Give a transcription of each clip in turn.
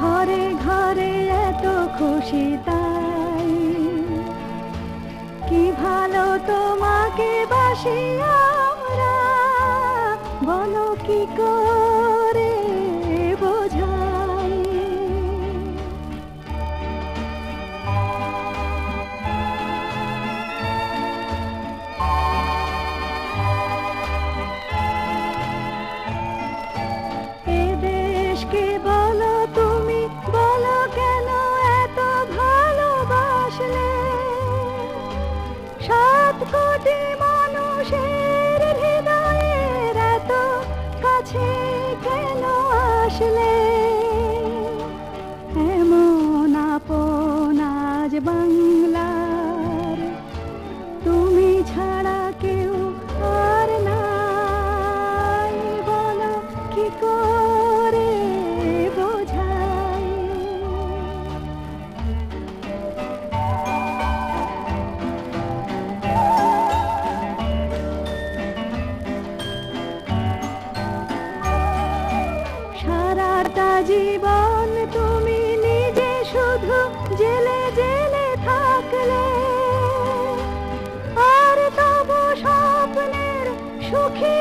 ঘরে ঘরে এত খুশি তাই। কি ভালো তোমাকে বাসি আমরা, বলো কি করে বোঝাই। এদেশকে দেশকে কোটি মানুষের হৃদয়ের এত কাছে কেন আসলে? এমন আপন আজ বাংলার সারাটা জীবন তুমি নিজে শুধু জেলে জেলে থাকলে। আর তব স্বপ্নের সুখী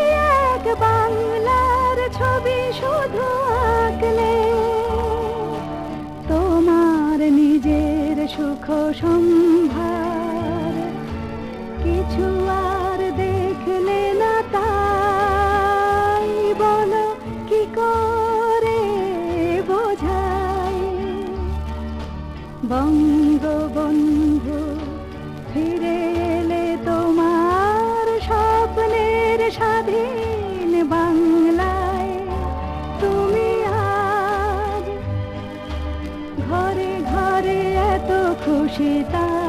এক বাংলার ছবি শুধু আঁকলে। তোমার নিজের সুখ সম্ভার বঙ্গবন্ধু ফিরে এলে তোমার স্বপ্নের স্বাধীন বাংলায় তুমি আজ ঘরে ঘরে এত খুশি তার